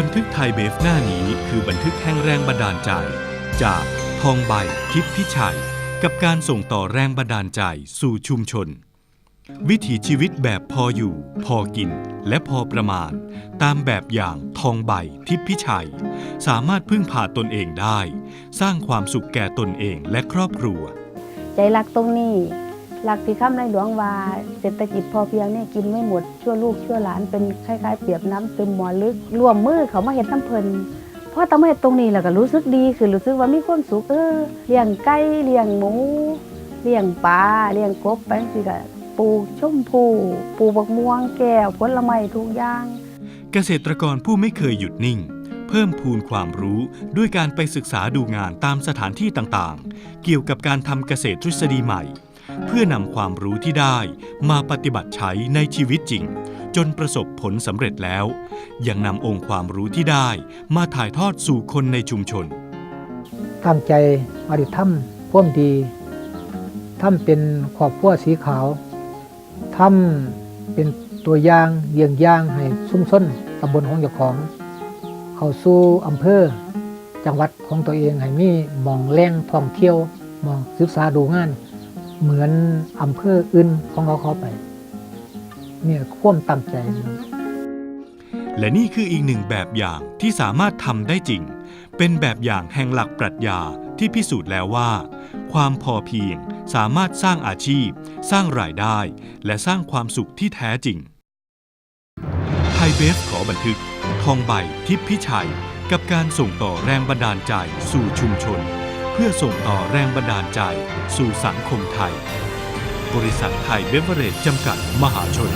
บันทึกไทยเบฟหน้านี้คือบันทึกแห่งแรงบันดาลใจ จากทองใบทิพย์พิชัย กับการส่งต่อแรงบันดาลใจสู่ชุมชน วิถีชีวิตแบบพออยู่ พอกิน และพอประมาณ ตามแบบอย่างทองใบทิพย์พิชัย สามารถพึ่งพาตนเองได้ สร้างความสุขแก่ตนเองและครอบครัว ใจรักตรงนี้ รักที่คำในหลวงว่าเศรษฐกิจพอเพียงเนี่ยกินไม่หมดชั่วลูกชั่วหลานเป็นคล้ายๆ เปรียบน้ำเต็มหมอลึกรวมมือเขามาเห็นน้ำเพลินเพราะตอนมาเห็นตรงนี้แล้วก็รู้สึกดีคือรู้สึกว่ามีความสุขเออเลี้ยงไก่เลี้ยงหมูเลี้ยงปลาเลี้ยงกบไปสิก็ปลูกชมพูปลูกบักม่วงแก้วผลไม้ทุกอย่าง เกษตรกรผู้ไม่เคยหยุดนิ่ง เพิ่มพูนความรู้ด้วยการไปศึกษาดูงานตามสถานที่ต่างๆ เกี่ยวกับการทำเกษตรทฤษฎีใหม่ เพื่อนำความรู้ที่ได้มาปฏิบัติใช้ในชีวิตจริง จนประสบผลสำเร็จแล้ว ยังนำองค์ความรู้ที่ได้มาถ่ายทอดสู่คนในชุมชนตั้งใจมาดิถ้ำพ่วมดีถ้ำเป็นขอบพัวสีขาวถ้ำเป็นตัวอย่างเยี่ยงย่างให้ซุ้มส้นตำบลของเจ้าของ เขาสู่อำเภอ จังหวัดของตัวเองให้มีมองแรงท่องเที่ยวมองศึกษาดูงาน เหมือนอำเภออื่นของเขาเข้าไป เนี่ยความตั้งใจ และนี่คืออีกหนึ่งแบบอย่างที่สามารถทำได้จริง เป็นแบบอย่างแห่งหลักปรัชญาที่พิสูจน์แล้วว่า ความพอเพียงสามารถสร้างอาชีพ สร้างรายได้ และสร้างความสุขที่แท้จริงไทยเบฟขอบันทึก ทองใบทิพย์พิชัย กับการส่งต่อแรงบันดาลใจสู่ชุมชน พื่อส่งต่อแรงบันดาลใจสู่สังคมไทย บริษัทไทยเบเวอเรจจำกัดมหาชน